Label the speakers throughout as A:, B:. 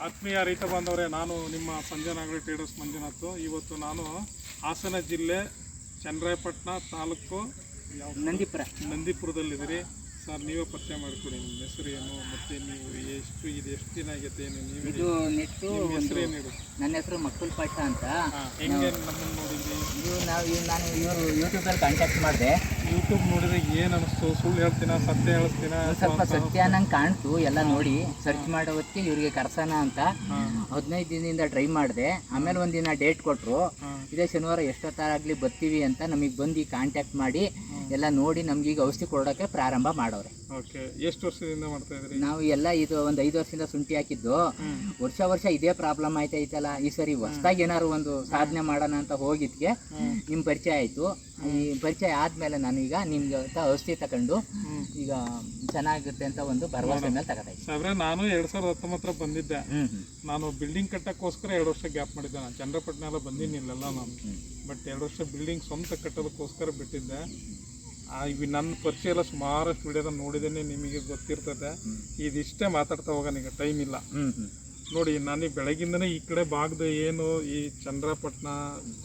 A: ಆತ್ಮೀಯ ರೈತ ಬಾಂಧವರೇ ನಾನು ನಿಮ್ಮ ಸಂಜಯನಾಗರಿ ಟ್ರೇಡರ್ಸ್ ಮಂಜುನಾಥ್. ಇವತ್ತು ನಾನು ಹಾಸನ ಜಿಲ್ಲೆ ಚನ್ನರಾಯಪಟ್ಟಣ ತಾಲೂಕು ನಂದೀಪುರ
B: ನಂದಿಪುರ.
A: ನಂದಿಪುರದಲ್ಲಿದ್ದೀರಿ. ಸರ್ ನೀವೇ ಪರಿಚಯ ಮಾಡಿಕೊಡಿ. ನಿಮ್ಮ ಹೆಸರು ಏನು ಮತ್ತೆ ನೀವು ಎಷ್ಟು ಇದು ಎಷ್ಟು ದಿನ ಆಗೈತೆ ಏನು ನೀವು
B: ಇದು ನೆಟ್ಟು
A: ನಿಮ್ಮ ಹೆಸರು
B: ನನ್ನ ಹೆಸರು ಮಕ್ಕಳ ಪಾಠ ಅಂತ.
A: ಹೆಂಗೆ ನಮ್ಮನ್ನು ನೋಡಿದ್ರಿ?
B: ಇವು ನಾವು ಇವ್ ನಾನು ಇವರು ಯೂಟ್ಯೂಬಲ್ಲಿ ಕಾಂಟ್ಯಾಕ್ಟ್ ಮಾಡಿದೆ.
A: ಯೂಟ್ಯೂಬ್ ನೋಡಿದ್ರೆ ಏನು ಅನಿಸ್ತು? ಸುಳ್ಳು ಹೇಳ್ತೀನ ಸತ್ಯ ಹೇಳ್ತೀನ?
B: ಸ್ವಲ್ಪ ಸತ್ಯ ನಂಗೆ ಕಾಣ್ತು ಎಲ್ಲ ನೋಡಿ. ಸರ್ಚ್ ಮಾಡೋ ಹೊತ್ತಿಗೆ ಇವ್ರಿಗೆ ಕರ್ಸೋಣ ಅಂತ. ಹದಿನೈದು ದಿನದಿಂದ ಟ್ರೈ ಮಾಡಿದೆ. ಆಮೇಲೆ ಒಂದಿನ ಡೇಟ್ ಕೊಟ್ಟರು ಇದೇ ಶನಿವಾರ ಎಷ್ಟೊತ್ತಾಗಲಿ ಬರ್ತೀವಿ ಅಂತ ನಮಗೆ ಬಂದು ಕಾಂಟ್ಯಾಕ್ಟ್ ಮಾಡಿ. ಎಲ್ಲ ನೋಡಿ ನಮ್ಗೆ ಈಗ ಔಷಧಿ ಕೊಡೋಕೆ ಪ್ರಾರಂಭ ಮಾಡವ್ರೆ
A: ಓಕೆ ಎಷ್ಟು ವರ್ಷದಿಂದ ಮಾಡ್ತಾ ಇದ್ರಿ
B: ನಾವು ಎಲ್ಲ ಇದು ಒಂದು ಐದು ವರ್ಷದಿಂದ ಶುಂಠಿ ಹಾಕಿದ್ದು. ವರ್ಷ ವರ್ಷ ಇದೇ ಪ್ರಾಬ್ಲಮ್ ಆಯ್ತೈತಲ್ಲ ಈ ಸರಿ ಹೊಸದಾಗಿ ಏನಾದ್ರು ಒಂದು ಸಾಧನೆ ಮಾಡೋಣ ಅಂತ ಹೋಗಿದ್ಗೆ
A: ನಿಮ್
B: ನಿಮ್ಮ ಪರಿಚಯ ಆಯಿತು. ಈ ಪರಿಚಯ ಆದ್ಮೇಲೆ ನಾನೀಗ ನಿಮ್ಗೆ ಔಷಧಿ ತಗೊಂಡು. ಈಗ ಚೆನ್ನಾಗುತ್ತೆ ಅಂತ ಒಂದು ಭರವಸೆ ಮೇಲೆ
A: ಸಾಬ್ರೆ ನಾನು ಎರಡ್ ಸಾವಿರದ ಹತ್ತೊಂಬತ್ತರ ಬಂದಿದ್ದೆ. ನಾನು ಬಿಲ್ಡಿಂಗ್ ಕಟ್ಟಕ್ಕೋಸ್ಕರ ಎರಡು ವರ್ಷ ಗ್ಯಾಪ್ ಮಾಡಿದ್ದೆ. ನಾನು ಚಂದ್ರಪಟ್ಟಣ ಎಲ್ಲ ಬಂದಿನಿಲ್ಲ ನಾನು ಬಟ್ ಎರಡು ವರ್ಷ ಬಿಲ್ಡಿಂಗ್ ಸ್ವಂತ ಕಟ್ಟೋದಕ್ಕೋಸ್ಕರ ಬಿಟ್ಟಿದ್ದೆ. ಇವು ನನ್ನ ಪರಿಚಯ ಎಲ್ಲ ಸುಮಾರಷ್ಟು ವಿಡಿಯೋದ ನೋಡಿದೇನೆ ನಿಮಗೆ ಗೊತ್ತಿರ್ತದೆ. ಇದಿಷ್ಟೇ ಮಾತಾಡ್ತಾ ಹೋಗ ಈಗ ಟೈಮ್ ಇಲ್ಲ. ನೋಡಿ ನಾನು ಬೆಳಗಿಂದನೇ ಈ ಕಡೆ ಭಾಗದ ಏನು ಈ ಚಂದ್ರಪಟ್ಟಣ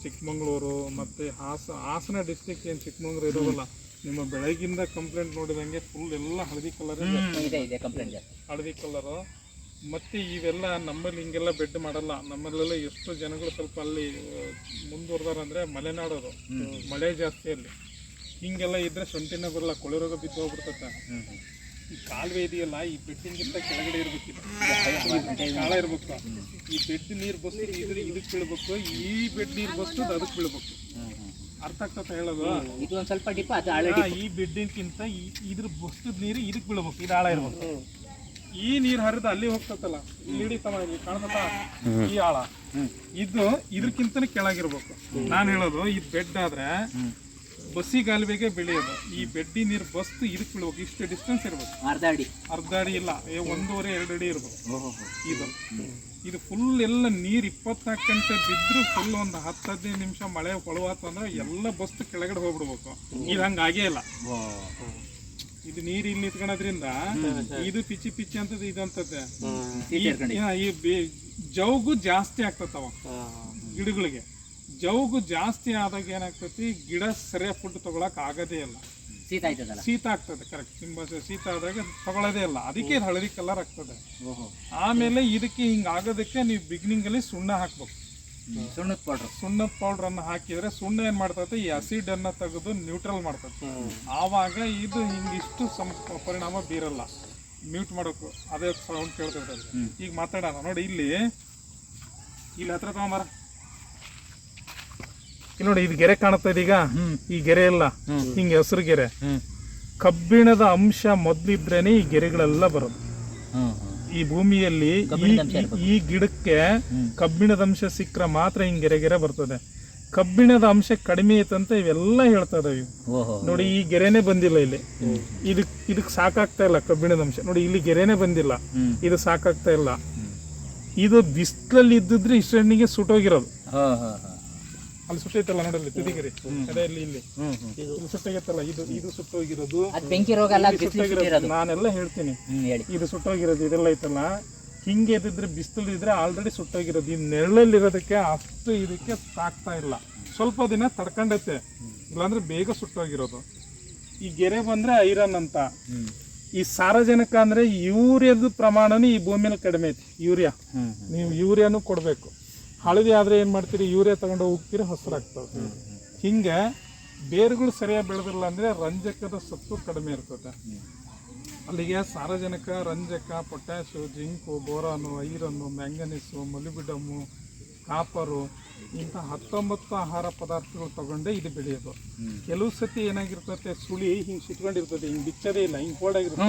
A: ಚಿಕ್ಕಮಂಗ್ಳೂರು ಮತ್ತು ಹಾಸ ಹಾಸನ ಡಿಸ್ಟಿಕ್ ಏನು ಚಿಕ್ಕಮಂಗ್ಳೂರು ಇರೋದಲ್ಲ ನಿಮ್ಮ ಬೆಳಗಿಂದ ಕಂಪ್ಲೇಂಟ್ ನೋಡಿದಂಗೆ ಫುಲ್ ಎಲ್ಲ ಹಳದಿ ಕಲರ್ ಹಳದಿ ಕಲರು ಮತ್ತೆ ಇವೆಲ್ಲ ನಮ್ಮಲ್ಲಿ ಹಿಂಗೆಲ್ಲ ಬೆಡ್ ಮಾಡಲ್ಲ. ನಮ್ಮಲ್ಲೆಲ್ಲ ಎಷ್ಟು ಜನಗಳು ಸ್ವಲ್ಪ ಅಲ್ಲಿ ಮುಂದುವರೆದಾರ ಅಂದ್ರೆ ಮಲೆನಾಡೋದು. ಮಳೆ ಜಾಸ್ತಿ ಅಲ್ಲಿ. ಹಿಂಗೆಲ್ಲ ಇದ್ರೆ ಸೊಂಟಿನ ಬರಲ್ಲ ಕೊಳೆ ರೋಗ ಬಿದ್ದು ಹೋಗ್ಬಿಡ್ತೈತೆ.
B: ಹ್ಞೂ ಹ್ಞೂ
A: ಈ ಕಾಲುವೆ ಇದೆಯಲ್ಲ ಈ ಬೆಡ್ಡಿಂಗಿಂತ ಕೆಳಗಡೆ ಇರ್ಬೇಕು ಕಾಳ ಇರ್ಬೇಕು. ಈ ಬೆಡ್ ನೀರು ಬಸ್ತು ಇದ್ರೆ ಇದಕ್ಕೆ ಬೀಳ್ಬೇಕು. ಈ ಬೆಡ್ ನೀರು ಬಸ್ತು ಅದಕ್ಕೆ ಬೀಳ್ಬೇಕು. ಅರ್ಥ ಆಗ್ತತ್ತ ಹೇಳೋದು?
B: ಇದು ಒಂದು ಸ್ವಲ್ಪ ಡಿಪ್ ಅದು ಆಲ್ರೆಡಿ
A: ಈ ಬೆಡ್ಡಿನ್ಕಿಂತ ಈ ಇದ್ರ ಬಸ್ತದ ನೀರು ಇದಕ್ಕೆ ಬೀಳ್ಬೇಕು ಇದು ಆಳ ಇರ್ಬೇಕು. ಈ ನೀರು ಹರಿದು ಅಲ್ಲಿ ಹೋಗ್ತತ್ತಲ್ಲ ಇಲ್ಲಿ ಕಾಣ್ತತ? ಈ ಆಳ. ಇದು ಇದಕ್ಕಿಂತನೇ ಕೆಳಗಿರ್ಬೇಕು. ನಾನು ಹೇಳೋದು ಈ ಬೆಡ್ ಆದ್ರೆ ಬಸ್ಸಿಗಾಲುವೆಗೆ ಬೆಳೆಯೋದು. ಈ ಬೆಡ್ಡಿ ನೀರು ಬಸ್ತು ಇದಕ್ಕೆ ಬೀಳ್ಬೇಕು ಇಷ್ಟು ಡಿಸ್ಟೆನ್ಸ್ ಇರ್ಬೇಕು
B: ಅರ್ಧ ಅಡಿ.
A: ಅರ್ಧ ಅಡಿ ಇಲ್ಲ ಏ ಒಂದೂವರೆ ಎರಡು ಅಡಿ ಇರ್ಬೇಕು ಇದು. ಇದು ಫುಲ್ ಎಲ್ಲ ನೀರು ಇಪ್ಪತ್ನಾಲ್ಕು ಗಂಟೆ ಬಿದ್ದರೂ ಫುಲ್ ಒಂದು ಹತ್ತು ಹದಿನೈದು ನಿಮಿಷ ಮಳೆ ಕೊಳವಾತು ಅಂದ್ರೆ ಎಲ್ಲ ಬಸ್ತು ಕೆಳಗಡೆ ಹೋಗ್ಬಿಡ್ಬೇಕು. ಇದು ಹಂಗಾಗೇ ಇಲ್ಲ. ಇದು ನೀರು ಇಲ್ಲಿ ನಿಂತ್ಕೊಳ್ಳೋದ್ರಿಂದ ಇದು ಪಿಚ್ಚಿ ಪಿಚ್ಚಿ ಅಂತದ್ದು ಇದಂತದ್ದೆ ಈ- ಜೌಗು ಜಾಸ್ತಿ ಆಗ್ತತವ ಗಿಡಗಳಿಗೆ. ಜೌಗು ಜಾಸ್ತಿ ಆದಾಗ ಏನಾಗ್ತತಿ ಗಿಡ ಸರಿಯಾಗಿ ಫುಡ್ ತಗೊಳಕ್ ಆಗದೇ ಇಲ್ಲ.
B: ಶೀತ ಆಯ್ತದಲ್ಲ?
A: ಶೀತ ಆಗ್ತದೆ ಕರೆಕ್ಟ್ ತುಂಬಾ ಶೀತ ಆದಾಗ ತಗೊಳ್ಳೋದೇ ಇಲ್ಲ. ಅದಕ್ಕೆ ಇದು ಹಳದಿ ಕಲರ್ ಆಗ್ತದೆ. ಆಮೇಲೆ ಇದಕ್ಕೆ ಹಿಂಗ ಆಗೋದಕ್ಕೆ ನೀವು ಬಿಗಿನಿಂಗ್ ಅಲ್ಲಿ ಸುಣ್ಣ ಹಾಕ್ಬೇಕು.
B: ಸುಣ್ಣದ ಪೌಡರ್
A: ಸುಣ್ಣದ ಪೌಡರ್ ಅನ್ನ ಹಾಕಿದ್ರೆ ಸುಣ್ಣ ಏನ್ ಮಾಡ್ತದೆ ಈ ಅಸಿಡ್ ಅನ್ನ ತೆಗೆದು ನ್ಯೂಟ್ರಲ್ ಮಾಡ್ತದೆ ಆವಾಗ ಇದು ಹಿಂಗಿಷ್ಟು ಸಮ ಪರಿಣಾಮ ಬೀರಲ್ಲ. ಮ್ಯೂಟ್ ಮಾಡೋಕು ಅದೇ ಸೌಂಡ್ ಕೇಳ್ತಿರ್ತದೆ. ಈಗ ಮಾತಾಡೋಣ. ನೋಡಿ ಇಲ್ಲಿ ಇಲ್ಲಿ ಹತ್ರ ತಗೊಂಬಾರ ಇಲ್ಲಿ ನೋಡಿ ಇದು ಗೆರೆ ಕಾಣುತ್ತೆ ಇದೀಗ ಈ ಗೆರೆ ಎಲ್ಲ. ಹಿಂಗೆ ಹಸಿರು ಗೆರೆ. ಕಬ್ಬಿಣದ ಅಂಶ ಮೊದ್ಲಿದ್ರೇನೆ ಈ ಗೆರೆಗಳೆಲ್ಲ ಬರೋದು. ಈ ಭೂಮಿಯಲ್ಲಿ ಈ- ಗಿಡಕ್ಕೆ ಕಬ್ಬಿಣದ ಅಂಶ ಸಿಕ್ಕರೆ ಮಾತ್ರ ಹಿಂಗ್ ಗೆರೆ ಗೆರೆ ಬರ್ತದೆ. ಕಬ್ಬಿಣದ ಅಂಶ ಕಡಿಮೆ ಐತಂತ ಇವೆಲ್ಲ ಹೇಳ್ತಾ ಇದಾವೆ ನೋಡಿ ಈ ಗೆರೆನೆ ಬಂದಿಲ್ಲ ಇಲ್ಲಿ. ಇದಕ್ ಇದಕ್ ಸಾಕಾಗ್ತಾ ಇಲ್ಲ ಕಬ್ಬಿಣದ ಅಂಶ. ನೋಡಿ ಇಲ್ಲಿ ಗೆರೆನೆ ಬಂದಿಲ್ಲ. ಇದು ಸಾಕಾಗ್ತಾ ಇಲ್ಲ. ಇದು ಬಿಸ್ಲಲ್ಲಿ ಇದ್ದಿದ್ರೆ ಇಷ್ಟಣ್ಣಿಗೆ ಸುಟ್ಟೋಗಿರೋದು ಅಲ್ಲಿ ಸುಟ್ಟೈತಲ್ಲ ನೋಡಲ್ಲಿ ತುದಿಗಿರಿ. ಅದೇ ಇಲ್ಲಿ ಇಲ್ಲಿ.
B: ಸುಟ್ಟೋಗಿತ್ತಲ್ಲ
A: ಇಲ್ಲಿ ಇದು ಇದು ಸುಟ್ಟೋಗಿರೋದು
B: ಬೆಂಕಿ ರೋಗ ಅಲ್ಲ
A: ಸುಟ್ಟೋಗಿರೋದು ನಾನೆಲ್ಲ ಹೇಳ್ತೀನಿ. ಇದು ಸುಟ್ಟೋಗಿರೋದು ಇದೆಲ್ಲ ಐತಲ್ಲ. ಹಿಂಗೆ ಇದ್ದಿದ್ರೆ ಬಿಸಿಲು ಇದ್ರೆ ಆಲ್ರೆಡಿ ಸುಟ್ಟೋಗಿರೋದು ಈ ನೆರಳಲ್ಲಿರೋದಕ್ಕೆ ಅಷ್ಟು ಇದಕ್ಕೆ ಸಾಕ್ತಾ ಇಲ್ಲ. ಸ್ವಲ್ಪ ದಿನ ತಡ್ಕೊಂಡೈತೆ. ಇಲ್ಲಾಂದ್ರೆ ಬೇಗ ಸುಟ್ಟೋಗಿರೋದು ಈ ಗೆರೆ ಬಂದ್ರೆ ಐರನ್ ಅಂತ. ಈ ಸಾರಜನಕ ಅಂದ್ರೆ ಯೂರಿಯಾದ ಪ್ರಮಾಣನೂ ಈ ಭೂಮಿಯಲ್ಲಿ ಕಡಿಮೆ ಐತಿ. ಯೂರಿಯಾ. ನೀವು ಯೂರಿಯಾನು ಕೊಡಬೇಕು. ಹಳದಿ ಆದ್ರೆ ಏನು ಮಾಡ್ತೀರಿ? ಯೂರಿಯಾ ತಗೊಂಡು ಹೋಗ್ತೀರಿ ಹಸಿರಾಗ್ತದೆ. ಹಿಂಗೆ ಬೇರುಗಳು ಸರಿಯಾಗಿ ಬೆಳೆದಿಲ್ಲ ಅಂದ್ರೆ ರಂಜಕದ ಸತ್ತು ಕಡಿಮೆ ಇರ್ತದೆ. ಅಲ್ಲಿಗೆ ಸಾರಜನಕ ರಂಜಕ potash zinc boron iron manganese molybdenum copper ಇಂಥ ಹತ್ತೊಂಬತ್ತು ಆಹಾರ ಪದಾರ್ಥಗಳು ತಗೊಂಡೇ ಇದು ಬೆಳೆಯೋದು. ಕೆಲವು ಸತಿ ಏನಾಗಿರ್ತದೆ ಸುಳಿ ಹಿಂಗೆ ಸುತ್ಕೊಂಡಿರ್ತದೆ ಹಿಂಗೆ ಬಿಚ್ಚದೇ ಇಲ್ಲ ಹಿಂಗೆ ಫೋಲ್ಡ್ ಆಗಿರ್ತದೆ.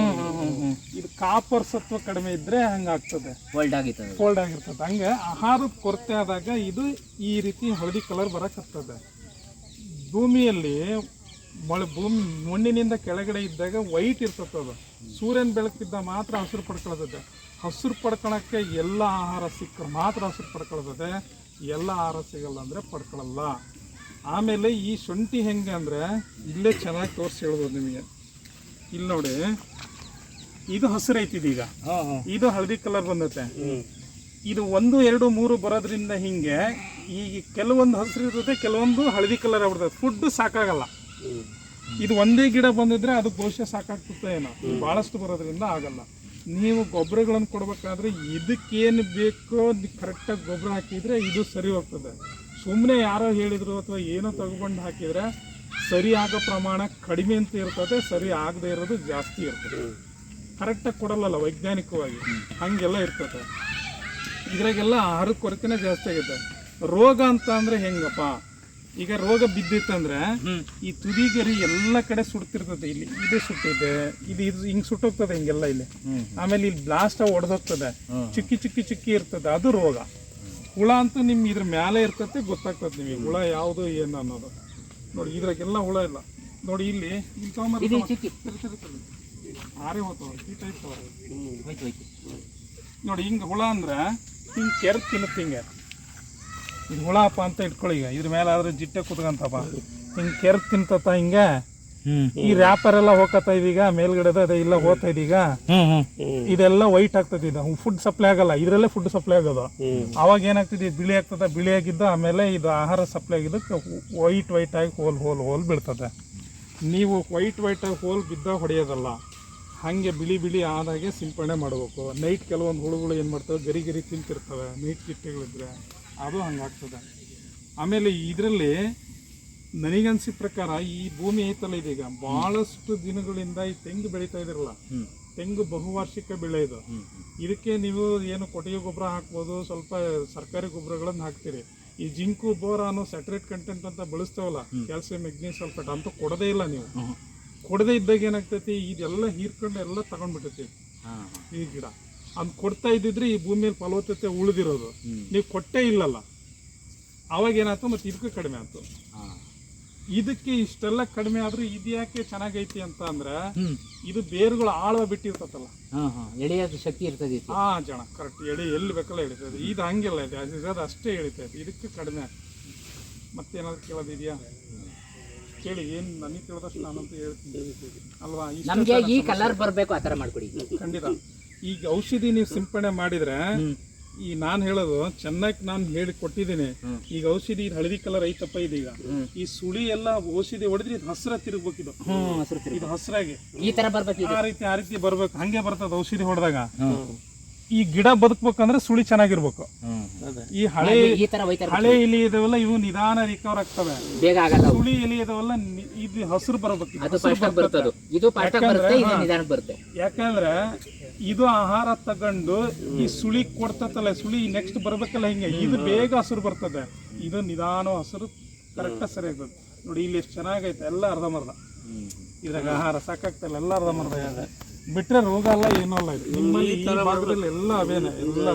A: ಇದು ಕಾಪರ್ ಸತ್ವ ಕಡಿಮೆ ಇದ್ರೆ ಹಂಗಾಗ್ತದೆ
B: ಕೋಲ್ಡ್ ಆಗಿರ್ತದೆ.
A: ಫೋಲ್ಡ್ ಆಗಿರ್ತದೆ. ಹಂಗೆ ಆಹಾರದ ಕೊರತೆ ಆದಾಗ ಇದು ಈ ರೀತಿ ಹಳದಿ ಕಲರ್ ಬರಕತ್ತದೆ ಭೂಮಿಯಲ್ಲಿ ಮೊಳೆ ಭೂಮಿ ಮಣ್ಣಿನಿಂದ ಕೆಳಗಡೆ ಇದ್ದಾಗ ವೈಟ್ ಇರ್ತದೆ ಅದು. ಸೂರ್ಯನ ಬೆಳಕಿದ್ದ ಮಾತ್ರ ಹಸಿರು ಪಡ್ಕೊಳ್ತದೆ. ಹಸಿರು ಪಡ್ಕೊಳಕ್ಕೆ ಎಲ್ಲ ಆಹಾರ ಸಿಕ್ಕರೆ ಮಾತ್ರ ಹಸಿರು ಪಡ್ಕೊಳ್ತದೆ. ಎಲ್ಲ ಆಹಾರ ಸಿಗಲ್ಲ ಅಂದರೆ ಪಡ್ಕೊಳ್ಳಲ್ಲ ಆಮೇಲೆ ಈ ಶುಂಠಿ ಹೆಂಗೆ ಅಂದರೆ ಇಲ್ಲೇ ಚೆನ್ನಾಗಿ ತೋರಿಸಿ ಹೇಳ್ಬೋದು ನಿಮಗೆ. ಇಲ್ಲಿ ನೋಡಿ ಇದು ಹಸಿರು ಐತಿದೀಗ
B: ಹ್ಮ್
A: ಇದು ಹಳದಿ ಕಲರ್ ಬಂದೈತೆ. ಇದು ಒಂದು ಎರಡು ಮೂರು ಬರೋದ್ರಿಂದ ಹಿಂಗೆ ಈಗ ಕೆಲವೊಂದು ಹಸಿರು ಇರ್ತದೆ ಕೆಲವೊಂದು ಹಳದಿ ಕಲರ್ ಆಗ್ಬಿಡ್ತದೆ ಫುಡ್ ಸಾಕಾಗಲ್ಲ. ಇದು ಒಂದೇ ಗಿಡ ಬಂದಿದ್ರೆ ಅದು ಬಹುಶಃ ಸಾಕಾಗ್ತದೆ ಏನೋ. ಬಹಳಷ್ಟು ಬರೋದ್ರಿಂದ ಆಗಲ್ಲ. ನೀವು ಗೊಬ್ಬರಗಳನ್ನು ಕೊಡಬೇಕಾದ್ರೆ ಇದಕ್ಕೇನು ಬೇಕೋ ಕರೆಕ್ಟಾಗಿ ಗೊಬ್ಬರ ಹಾಕಿದ್ರೆ ಇದು ಸರಿ ಹೋಗ್ತದೆ. ಸುಮ್ಮನೆ ಯಾರೋ ಹೇಳಿದ್ರು ಅಥವಾ ಏನೋ ತಗೊಂಡು ಹಾಕಿದ್ರೆ ಸರಿ ಪ್ರಮಾಣ ಕಡಿಮೆ ಅಂತ ಇರ್ತದೆ, ಸರಿ ಆಗದೆ ಇರೋದು ಜಾಸ್ತಿ ಇರ್ತದೆ. ಕರೆಕ್ಟಾಗಿ ಕೊಡಲ್ಲಲ್ಲ ವೈಜ್ಞಾನಿಕವಾಗಿ. ಹಾಗೆಲ್ಲ ಇರ್ತದೆ. ಇದ್ರಾಗೆಲ್ಲ ಆಹಾರದ ಕೊರತೆನೇ ಜಾಸ್ತಿ ಆಗುತ್ತೆ. ರೋಗ ಅಂತ ಅಂದರೆ ಹೆಂಗಪ್ಪ? ಈಗ ರೋಗ ಬಿದ್ದಿತ್ತಂದ್ರೆ ಈ ತುದಿಗರಿ ಎಲ್ಲ ಕಡೆ ಸುಡ್ತಿರ್ತದೆ. ಇಲ್ಲಿ ಇದು ಸುಟ್ಟಿದೆ ಇದು ಇದು ಹಿಂಗ್ ಸುಟ್ಟೋಗ್ತದೆ ಹಿಂಗೆಲ್ಲ ಇಲ್ಲಿ. ಆಮೇಲೆ ಇಲ್ಲಿ ಬ್ಲಾಸ್ಟ್ ಒಡೆದೋಗ್ತದೆ. ಚಿಕ್ಕಿ ಚಿಕ್ಕಿ ಚಿಕ್ಕಿ ಇರ್ತದೆ ಅದು ರೋಗ. ಹುಳ ಅಂತೂ ನಿಮ್ ಇದ್ರ ಮೇಲೆ ಇರ್ತದೆ ಗೊತ್ತಾಗ್ತದೆ ನಿಮಗೆ. ಹುಳ ಯಾವುದು ಏನು ಅನ್ನೋದು. ನೋಡಿ ಇದ್ರಾಗೆಲ್ಲ ಹುಳ ಇಲ್ಲ. ನೋಡಿ ಇಲ್ಲಿ. ಆರೇ ಹೋಗ್ತಾವ ಈ ಟೈಪ್ ನೋಡಿ ಹಿಂಗ ಹುಳ ಅಂದ್ರೆ ಹಿಂಗೆ ಕೆರೆ ತಿನ್ನುತ್ತೆ ಹಿಂಗೆ. ಇದು ಹುಳಪ್ಪ ಅಂತ ಇಟ್ಕೊಳ್ಳಿ ಈಗ. ಇದ್ರ ಮೇಲೆ ಆದ್ರೆ ಜಿಟ್ಟೆ ಕುತ್ಕಂತಪ್ಪ. ಹಿಂಗೆ ಕೆರೆದು ತಿಂತತ್ತ ಹಿಂಗೆ. ಈ ರ್ಯಾಪರ್ ಎಲ್ಲ ಹೋಗತ್ತ ಇದೀಗ ಮೇಲ್ಗಡೆದ ಅದೇ ಇಲ್ಲ ಹೋಗ್ತಾ ಇದೀಗ. ಇದೆಲ್ಲ ವೈಟ್ ಆಗ್ತದೆ ಇದು. ಫುಡ್ ಸಪ್ಲೈ ಆಗಲ್ಲ. ಇದ್ರಲ್ಲೇ ಫುಡ್ ಸಪ್ಲೈ ಆಗೋದು. ಅವಾಗ ಏನಾಗ್ತದೆ ಬಿಳಿ ಆಗ್ತದೆ ಬಿಳಿ ಆಗಿದ್ದು ಆಮೇಲೆ ಇದು ಆಹಾರ ಸಪ್ಲೈ ಆಗಿದ್ದಕ್ಕೆ ವೈಟ್ ವೈಟ್ ಆಗಿ ಹೋಲ್ ಹೋಲ್ ಹೋಲ್ ಬೀಳ್ತದೆ. ನೀವು ವೈಟ್ ವೈಟ್ ಆಗಿ ಹೋಲ್ ಬಿದ್ದ ಹೊಡೆಯೋದಲ್ಲ. ಹಾಗೆ ಬಿಳಿ ಬಿಳಿ ಆದಾಗೆ ಸಿಂಪಡಣೆ ಮಾಡಬೇಕು. ನೈಟ್ ಕೆಲವೊಂದು ಹುಳುಗಳು ಏನು ಮಾಡ್ತವೆ? ಗರಿ ಗರಿ ತಿಂತಿರ್ತವೆ. ನೈಟ್ ಕಿಟ್ಟೆಗಳಿದ್ರೆ ಅದು ಹಂಗಾಗ್ತದೆ ಆಮೇಲೆ ಇದರಲ್ಲಿ ನನಗನ್ಸಿದ ಪ್ರಕಾರ ಈ ಭೂಮಿ ಐತಲ್ಲ ಇದೀಗ ಬಹಳಷ್ಟು ದಿನಗಳಿಂದ ಈ ತೆಂಗು ಬೆಳೀತಾ ಇದಿರಲ್ಲ ತೆಂಗು ಬಹುವಾರ್ಷಿಕ ಬೆಳೆ ಇದು. ಇದಕ್ಕೆ ನೀವು ಏನು ಕೊಟ್ಟಿಗೆ ಗೊಬ್ಬರ ಹಾಕ್ಬೋದು ಸ್ವಲ್ಪ ಸರ್ಕಾರಿ ಗೊಬ್ಬರಗಳನ್ನು ಹಾಕ್ತೀರಿ. ಈ ಜಿಂಕು ಬೋರಾನು ಸ್ಯಾಟ್ರೇಟ್ ಕಂಟೆಂಟ್ ಅಂತ ಬಳಸ್ತೇವಲ್ಲ ಕ್ಯಾಲ್ಸಿಯಂ ಮೆಗ್ನೀಸ್ ಸಲ್ಫೇಟ್ ಅಂತ ಕೊಡದೇ ಇಲ್ಲ ನೀವು. ಕೊಡದೇ ಇದ್ದಾಗ ಏನಾಗ್ತೈತಿ ಇದೆಲ್ಲ ಹೀರ್ಕೊಂಡು ಎಲ್ಲ ತಗೊಂಡ್ಬಿಟ್ಟೈತಿ. ಈ ಗಿಡ. ಅದ್ ಕೊಡ್ತಾ ಇದ್ದಿದ್ರೆ ಈ ಭೂಮಿಯಲ್ಲಿ ಫಲವತ್ತತೆ ಉಳಿದಿರೋದು. ನೀವು ಕೊಟ್ಟೇ ಇಲ್ಲಲ್ಲ. ಅವಾಗ ಏನಾಯ್ತು? ಮತ್ತೆ ಇದಕ್ಕೂ ಕಡಿಮೆ ಆಯ್ತು. ಇದಕ್ಕೆ ಇಷ್ಟೆಲ್ಲ ಕಡಿಮೆ ಆದ್ರೂ ಇದು ಯಾಕೆ ಚೆನ್ನಾಗೈತಿ ಅಂತ ಅಂದ್ರೆ ಇದು ಬೇರುಗಳು ಆಳವ ಬಿಟ್ಟಿರ್ತತಲ್ಲ.
B: ಎಳೆಯೋದು ಶಕ್ತಿ ಇರ್ತದೆ ಹಾ
A: ಆ ಜನ. ಕರೆಕ್ಟ್ ಎಳೆ ಎಲ್ಲಿ ಬೇಕಲ್ಲ ಎಳಿತದೆ ಇದು ಹಂಗಿಲ್ಲ ಇದೆ. ಅಷ್ಟೇ ಎಳಿತೈತೆ. ಇದಕ್ಕೆ ಕಡಿಮೆ ಮತ್ತೇನಾದ್ರು ಕೇಳೋದಿದೆಯಾ? ಕೇಳಿ. ಏನು ನನಗೆ ಕೇಳಿದಷ್ಟು ನಾನಂತೂ ಹೇಳ್ತೀನಿ. ಅಲ್ವಾ?
B: ಈ ಕಲರ್ ಬರ್ಬೇಕು ಆತರ ಮಾಡ್ಕೊಡಿ.
A: ಖಂಡಿತ. ಈಗ ಔಷಧಿ ನೀವು ಸಿಂಪಡಣೆ ಮಾಡಿದ್ರೆ ಈ ನಾನು ಹೇಳೋದು ಚೆನ್ನಾಗಿ ನಾನು ಹೇಳಿ ಕೊಟ್ಟಿದ್ದೀನಿ. ಈಗ ಔಷಧಿ ಇದು ಹಳದಿ ಕಲರ್ ಐತಪ್ಪ ಇದೀಗ. ಈ ಸುಳಿ ಎಲ್ಲ ಔಷಧಿ ಹೊಡೆದ್ರೆ ಇದು ಹಸ್ರ ತಿರುಗ್ಬೇಕಿದು ಇದು. ಹಸ್ರಾಗಿ.
B: ಈ ತರ ಬರ್ಬೇಕು
A: ಆ ರೀತಿ ಆ ರೀತಿ ಬರ್ಬೇಕು. ಹಂಗೆ ಬರ್ತದ ಔಷಧಿ ಹೊಡೆದಾಗ. ಈ ಗಿಡ ಬದುಕ್ಬೇಕಂದ್ರೆ ಸುಳಿ ಚೆನ್ನಾಗಿರ್ಬೇಕು. ಈ ಹಳೆ ಹಳೆ ಇಲಿ ಇದಾವಲ್ಲ ಇವು ನಿಧಾನ ರಿಕವರ್ ಆಗ್ತವೆ.
B: ಬೇಗ ಆಗಲ್ಲ
A: ಸುಳಿ ಇಲಿ ಇದಾವಲ್ಲ ಇದು ಹಸಿರು ಬರ್ಬೇಕು. ಯಾಕಂದ್ರೆ ಇದು ಆಹಾರ ತಗೊಂಡು ಈ ಸುಳಿ ಕೊಡ್ತತಲ್ಲ ಸುಳಿ ನೆಕ್ಸ್ಟ್ ಬರ್ಬೇಕಲ್ಲ ಹಿಂಗೆ. ಇದು ಬೇಗ ಹಸಿರು ಬರ್ತದೆ. ಇದು ನಿಧಾನ ಹಸಿರು ಕರೆಕ್ಟ್ ಸರಿ ಆಗ್ತದೆ. ನೋಡಿ ಇಲ್ಲಿ ಎಷ್ಟು ಚೆನ್ನಾಗೈತೆ ಎಲ್ಲ ಅರ್ಧಮರ್ಧ. ಇದ್ರಾಗ ಆಹಾರ ಸಾಕಾಗ್ತಲ್ಲ ಎಲ್ಲ ಅರ್ಧಮರ್ಧ ಇದೆ. ಬಿಟ್ರೆ ರೋಗ ಅಲ್ಲ ಏನೂ ಅಲ್ಲ ಇದು. ನಿಮ್ಮಲ್ಲಿ ಈ ಭಾಗದಲ್ಲಿ ಎಲ್ಲ ಅವೇನೆ ಎಲ್ಲ.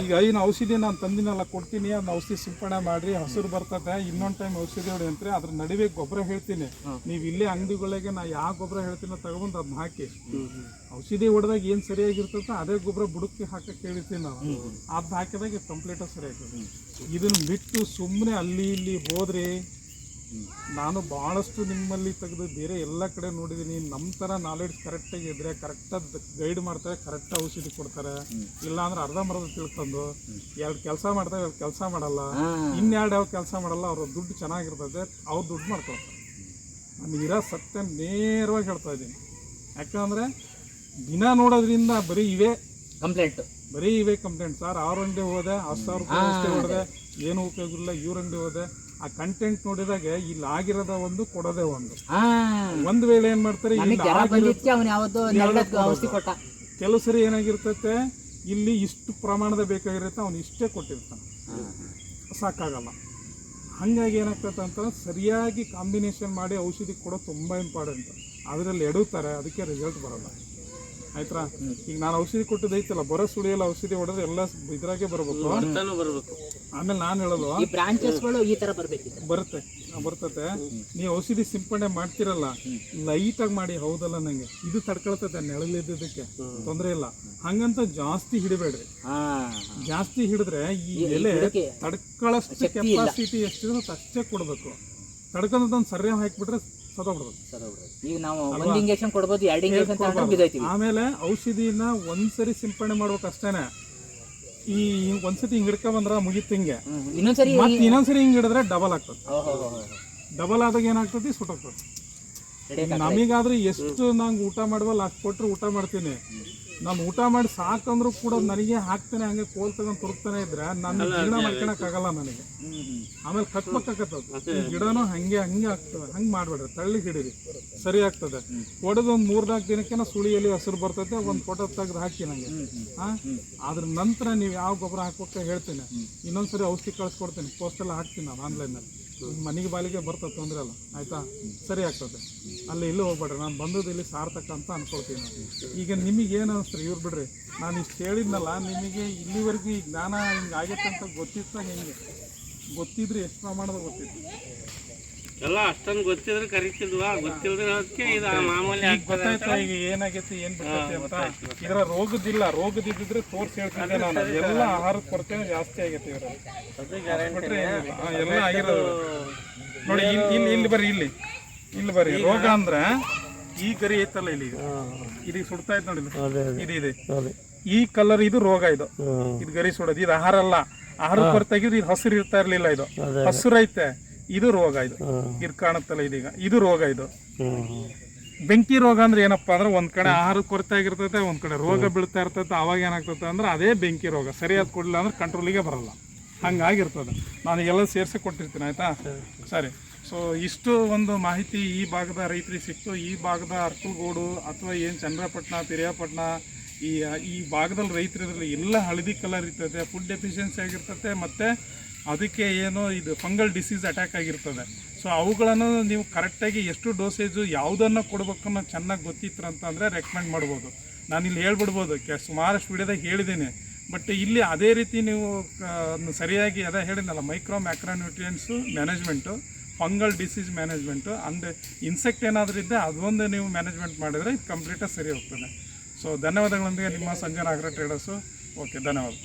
A: ಈಗ ಏನು ಔಷಧಿ ನಾನು ತಂದಿನಲ್ಲ ಕೊಡ್ತೀನಿ ಅದನ್ನ ಔಷಧಿ ಸಿಂಪಡಣೆ ಮಾಡ್ರಿ ಹಸಿರು ಬರ್ತದೆ ಇನ್ನೊಂದು ಟೈಮ್ ಔಷಧಿ ಹೊಡಿ ಅಂತ್ರಿ ಅದ್ರ ನಡುವೆ ಗೊಬ್ಬರ ಹೇಳ್ತೀನಿ. ನೀವು ಇಲ್ಲೇ ಅಂಗಡಿಗಳಿಗೆ ನಾ ಯಾವ ಗೊಬ್ಬರ ಹೇಳ್ತೀನಿ ತಗೊಂಡು ಅದನ್ನ ಹಾಕಿ. ಔಷಧಿ ಹೊಡೆದಾಗ ಏನ್ ಸರಿಯಾಗಿರ್ತದ ಅದೇ ಗೊಬ್ಬರ ಬುಡಕ್ಕೆ ಹಾಕಕ್ಕೆ ಹೇಳ್ತೀನಿ ನಾವು ಅದ್ ಹಾಕಿದಾಗ ಕಂಪ್ಲೀಟ್ ಸರಿ ಆಗ್ತದೆ ಇದನ್ನ ಬಿಟ್ಟು ಸುಮ್ಮನೆ ಅಲ್ಲಿ ಇಲ್ಲಿ ಹೋದ್ರಿ ನಾನು ಭಾಳಷ್ಟು ನಿಮ್ಮಲ್ಲಿ ತೆಗೆದು ಬೇರೆ ಎಲ್ಲ ಕಡೆ ನೋಡಿದ್ದೀನಿ. ನಮ್ಮ ಥರ ನಾಲೆಡ್ಜ್ ಕರೆಕ್ಟಾಗಿ ಇದ್ರೆ ಕರೆಕ್ಟಾಗಿ ಗೈಡ್ ಮಾಡ್ತಾರೆ ಕರೆಕ್ಟ್ ಔಷಧಿ ಕೊಡ್ತಾರೆ. ಇಲ್ಲ ಅಂದ್ರೆ ಮರದ ತಿಳ್ಕೊಂಡು ಎರಡು ಕೆಲಸ ಮಾಡ್ತಾರೆ ಎರಡು ಕೆಲಸ ಮಾಡಲ್ಲ. ಇನ್ನೆರಡು ಯಾವ ಕೆಲಸ ಮಾಡಲ್ಲ ಅವ್ರ ದುಡ್ಡು ಚೆನ್ನಾಗಿರ್ತದೆ ಅವ್ರು ದುಡ್ಡು ಮಾಡ್ಕೊಳ್ತಾರೆ. ನಾನು ಇರೋ ಸತ್ಯ ನೇರವಾಗಿ ಹೇಳ್ತಾ ಇದ್ದೀನಿ. ಯಾಕಂದ್ರೆ ದಿನ ನೋಡೋದ್ರಿಂದ ಬರೀ ಇವೇ.
B: ಕಂಪ್ಲೇಂಟ್
A: ಬರೀ ಇವೇ ಕಂಪ್ಲೇಂಟ್ ಸರ್ ಅವ್ರ ಅಂಗಡಿ ಹೋದೆ ಹತ್ತು ಸಾವಿರ ರೂಪಾಯಿ ಹೋದೆ ಹೊಡೆದೆ ಏನು ಉಪಯೋಗ ಇಲ್ಲ ಇವ್ರ ಅಂಗಡಿ ಹೋದೆ. ಆ ಕಂಟೆಂಟ್ ನೋಡಿದಾಗ ಇಲ್ಲಿ ಆಗಿರೋದ ಒಂದು ಕೊಡೋದೇ ಒಂದು. ಒಂದ್ ವೇಳೆ ಏನ್ ಮಾಡ್ತಾರೆ ಕೆಲವು ಸರಿ ಏನಾಗಿರ್ತೈತೆ ಇಲ್ಲಿ ಇಷ್ಟು ಪ್ರಮಾಣದ ಬೇಕಾಗಿರುತ್ತೆ ಅವ್ನು ಇಷ್ಟೇ ಕೊಟ್ಟಿರ್ತಾನೆ. ಸಾಕಾಗಲ್ಲ. ಹಂಗಾಗಿ ಏನಾಗ್ತೈತೆ ಅಂತ ಸರಿಯಾಗಿ ಕಾಂಬಿನೇಷನ್ ಮಾಡಿ ಔಷಧಿ ಕೊಡೋದು ತುಂಬಾ ಇಂಪಾರ್ಟೆಂಟ್ ಅದರಲ್ಲಿ ಎಡುತ್ತಾರೆ ಅದಕ್ಕೆ ರಿಸಲ್ಟ್ ಬರಲ್ಲ. ಆಯ್ತಾ? ಈಗ ನಾನು ಔಷಧಿ ಕೊಟ್ಟದ್ದು ಐತಲ್ಲ ಬರೋ ಸುಳಿಯಲ್ಲ ಔಷಧಿ ಹೊಡೆದ್ರೆ ಎಲ್ಲ ಇದ್ರಾಗೆ ಬರಬೇಕು. ಆಮೇಲೆ ನಾನು ಹೇಳೋದು
B: ಈ ಬ್ರಾಂಚಸ್ಗಳು ಈ ತರ
A: ಬರುತ್ತೆ ಆ, ಬರ್ತತೆ. ನೀವು ಔಷಧಿ ಸಿಂಪಡಣೆ ಮಾಡ್ತಿರಲ್ಲ ಆಗಿ ಮಾಡಿ ಹೌದಲ್ಲ ನಂಗೆ? ಇದು ತಡ್ಕೊಳ್ತದೆ ನೆಳಲಿದ್ದಕ್ಕೆ ತೊಂದರೆ ಇಲ್ಲ. ಹಂಗಂತ ಜಾಸ್ತಿ ಹಿಡಿಬೇಡ್ರಿ. ಜಾಸ್ತಿ ಹಿಡಿದ್ರೆ ಈ ಎಲೆ ತಡ್ಕೊಳ್ಳಷ್ಟು ಕೆಪಾಸಿಟಿ ಎಷ್ಟಿದ್ರು ಅಷ್ಟೇ ಕೊಡಬೇಕು. ತಡ್ಕೊಂಡ್ ಸರಿಯಾಗಿ ಹಾಕಿಬಿಟ್ರೆ ಸದೋಗ್ಬಿಡ್ಬೇಕು
B: ಸರೋಗ್ಬಿಡೋದು. ಈಗ ನಾವು ಒಂದ್ ಇಂಜೆಕ್ಷನ್ ಕೊಡ್ಬೋದು ಎರಡು ಇಂಜೆಕ್ಷನ್ ತಗೊಂಡ್ರೆ ಬಿದ್ದೋಯ್ತೀವಿ.
A: ಆಮೇಲೆ ಔಷಧಿನ ಒಂದ್ಸರಿ ಸಿಂಪಡಣೆ ಮಾಡ್ಬೇಕು ಅಷ್ಟೇನೆ. ಈ ಒಂದ್ಸತಿ ಹಿಂಗ್ ಹಿಡ್ಕೊ ಬಂದ್ರ ಮುಗಿತ್ ಹಿಂಗೆ.
B: ಇನ್ನೊಂದ್ಸರಿ
A: ಮತ್ತೆ ಇನ್ನೊಂದ್ಸರಿ ಹಿಂಗ್ ಹಿಡಿದ್ರೆ ಡಬಲ್ ಆಗ್ತದೆ. ಡಬಲ್ ಆದಾಗ ಏನಾಗ್ತದೆ? ಸುಟ್ಟೋಗ್ತದೆ ನಮಗಾದ್ರೆ ಎಷ್ಟು ನಂಗೆ ಊಟ ಮಾಡುವಲ್ಲ ಅಷ್ಟು ಕೊಟ್ರೆ ಊಟ ಮಾಡ್ತೀನಿ. ನಾನು ಊಟ ಮಾಡಿ ಸಾಕಂದ್ರೂ ಕೂಡ ನನಗೆ ಹಾಕ್ತಾನೆ ಹಂಗೆ ಕೋಲ್ ತಗೊಂಡ್ ತುರುಕ್ತಾನೆ ಇದ್ರೆ ನನ್ನ ಗಿಡ ಮಾಡ್ಕೊಳಕ್ ಆಗಲ್ಲ ನನಗೆ. ಆಮೇಲೆ ಕಟ್ಬೇಕಾಗತ್ತದ ಗಿಡನೂ ಹಂಗೆ ಹಂಗೆ ಆಗ್ತದೆ ಹಂಗೆ ಮಾಡ್ಬೇಡ್ರಿ ತಳ್ಳಿ ಹಿಡೀರಿ ಸರಿ ಆಗ್ತದೆ. ಹೊಡೆದು ಒಂದು ಮೂರ್ನಾಲ್ಕು ದಿನಕ್ಕೆ ಸುಳಿಯಲ್ಲಿ ಹಸಿರು ಬರ್ತೈತೆ ಒಂದು ಫೋಟೋ ತೆಗೆದು ಹಾಕಿ ನನಗೆ ಹಾ ಅದ್ರ ನಂತರ ನೀವು ಯಾವ ಗೊಬ್ಬರ ಹಾಕ್ಬೇಕು ಹೇಳ್ತೀನಿ. ಇನ್ನೊಂದ್ಸರಿ ಔಷಧಿ ಕಳ್ಸ್ಕೊಡ್ತೀನಿ ಪೋಸ್ಟೆಲ್ಲ ಹಾಕ್ತೀನಿ ನಾನು ಆನ್ಲೈನಲ್ಲಿ. ಮನೆಗೆ ಬಾಲಿಗೆ ಬರ್ತದೆ ತೊಂದರೆ ಅಲ್ಲ ಆಯಿತಾ? ಸರಿ ಆಗ್ತದೆ. ಅಲ್ಲಿ ಇಲ್ಲೂ ಹೋಗ್ಬೇಡ್ರಿ, ನಾನು ಬಂದದ್ದು ಇಲ್ಲಿ ಸಾರ್ಥಕ ಅಂತ ಅನ್ಕೊಳ್ತೀನಿ. ಈಗ ನಿಮಗೆ ಏನು ಅನಿಸ್ರಿ ಇವ್ರು ಬಿಡ್ರಿ, ನಾನು ಇಷ್ಟು ಹೇಳಿದ್ನಲ್ಲ, ನಿಮಗೆ ಇಲ್ಲಿವರೆಗೂ ಈ ಜ್ಞಾನ ಹಿಂಗೆ ಆಗೈತೆ ಅಂತ ಗೊತ್ತಿತ್ತ ಹೆಂಗೆ ಗೊತ್ತಿದ್ರೆ ಎಷ್ಟು ಪ್ರಮಾಣದಾಗ ಗೊತ್ತಿತ್ತು?
C: ಎಲ್ಲ ಅಷ್ಟೊಂದು ಗೊತ್ತಿದ್ರೆ ಕರಿತಿದ್ವಾ? ಅದಕ್ಕೆ ಇದು ಮಾಮೂಲಿ
A: ಈಗ ಗೊತ್ತಾಯ್ತಾ ಈಗ ಏನಾಗೈತಿ ಏನ್ ಬಿಟ್ಟೈತಿ ಅಂತ? ಇದರ ರೋಗದಿಲ್ಲ ರೋಗದಿದ್ದಿದ್ರೆ ತೋರ್ಸಿ ಹೇಳ್ತಿದ್ದೆ ನಾನು. ಎಲ್ಲ ಆಹಾರ ಕೊರತೆ ಜಾಸ್ತಿ ಆಗೈತಿ ಇವ್ರ ಎಲ್ಲ ಆಗಿರೋದು. ನೋಡಿ ಇಲ್ಲಿ ಇಲ್ಲಿ ಇಲ್ಲಿ ಬರ್ರಿ ಇಲ್ಲಿ. ಇಲ್ಲಿ ಬರ್ರಿ. ರೋಗ ಅಂದ್ರೆ ಈ ಗರಿ ಐತಲ್ಲ ಇಲ್ಲಿ ಇಲ್ಲಿ ಸುಡ್ತಾ ಇತ್ತು ನೋಡಿ. ಇದು ಇದೆ. ಈ ಕಲರ್ ಇದು ರೋಗ ಇದು. ಇದು ಗರಿ ಸುಡೋದು. ಇದು ಆಹಾರ ಅಲ್ಲ. ಆಹಾರ ಕೊರತೆಗಿದ್ರೆ ಇದು ಹಸಿರು ಇರ್ತಾ ಇರ್ಲಿಲ್ಲ ಇದು. ಹಸಿರು ಐತೆ ಇದು ರೋಗ ಇದು. ಇದು ಕಾಣುತ್ತಲ್ಲ ಇದೀಗ. ಇದು ರೋಗ ಇದು. ಬೆಂಕಿ ರೋಗ ಅಂದ್ರೆ ಏನಪ್ಪಾ ಅಂದ್ರೆ ಒಂದ್ ಕಡೆ ಆಹಾರದ ಕೊರತೆ ಆಗಿರ್ತೈತೆ ಒಂದ್ ಕಡೆ ರೋಗ ಬೀಳ್ತಾ ಇರ್ತೈತೆ ಅವಾಗ ಏನಾಗ್ತೈತೆ ಅಂದ್ರೆ ಅದೇ ಬೆಂಕಿ ರೋಗ. ಸರಿಯಾದ ಕೊಡಲಿಲ್ಲ ಅಂದ್ರೆ ಕಂಟ್ರೋಲಿಗೆ ಬರಲ್ಲ. ಹಂಗಾಗಿರ್ತದೆ. ನಾನು ಎಲ್ಲ ಸೇರಿಸಿ ಕೊಟ್ಟಿರ್ತೀನಿ ಆಯ್ತಾ? ಸರಿ. ಸೊ ಇಷ್ಟು ಒಂದು ಮಾಹಿತಿ ಈ ಭಾಗದ ರೈತರಿಗೆ ಸಿಕ್ತು. ಈ ಭಾಗದ ಅರ್ಕಲ್ಗೋಡು ಅಥವಾ ಏನು ಚಂದ್ರಪಟ್ಟಣ ಪಿರಿಯಾಪಟ್ಟಣ ಈ ಈ ಭಾಗದಲ್ಲಿ ರೈತರಲ್ಲಿ ಎಲ್ಲ ಹಳದಿ ಕಲರ್ ಇರ್ತೈತೆ ಫುಡ್ ಡೆಫಿಷಿಯನ್ಸಿ ಆಗಿರ್ತೈತೆ ಮತ್ತು ಅದಕ್ಕೆ ಏನೋ ಇದು ಫಂಗಲ್ ಡಿಸೀಸ್ ಅಟ್ಯಾಕ್ ಆಗಿರ್ತದೆ. ಸೊ ಅವುಗಳನ್ನು ನೀವು ಕರೆಕ್ಟಾಗಿ ಎಷ್ಟು ಡೋಸೇಜು ಯಾವುದನ್ನು ಕೊಡಬೇಕು ಅನ್ನೋ ಚೆನ್ನಾಗಿ ಗೊತ್ತಿತ್ತು ಅಂತಂದರೆ ರೆಕಮೆಂಡ್ ಮಾಡ್ಬೋದು. ನಾನು ಇಲ್ಲಿ ಹೇಳ್ಬಿಡ್ಬೋದು, ಕೆ, ಸುಮಾರಷ್ಟು ವಿಡಿಯೋದಾಗ ಹೇಳಿದ್ದೀನಿ. ಬಟ್ ಇಲ್ಲಿ ಅದೇ ರೀತಿ ನೀವು ಸರಿಯಾಗಿ ಅದೇ ಹೇಳಿದ್ನಲ್ಲ micro macronutrients management fungal disease management ಅಂದರೆ ಇನ್ಸೆಕ್ಟ್ ಏನಾದರೂ ಇದ್ದರೆ ಅದೊಂದು ನೀವು ಮ್ಯಾನೇಜ್ಮೆಂಟ್ ಮಾಡಿದರೆ ಇದು ಕಂಪ್ಲೀಟಾಗಿ ಸರಿ ಹೋಗ್ತದೆ. ಸೊ ಧನ್ಯವಾದಗಳೊಂದಿಗೆ ನಿಮ್ಮ ಸಂಜನಾ ಅಗ್ರ ಟ್ರೇಡರ್ಸು ಓಕೆ ಧನ್ಯವಾದ.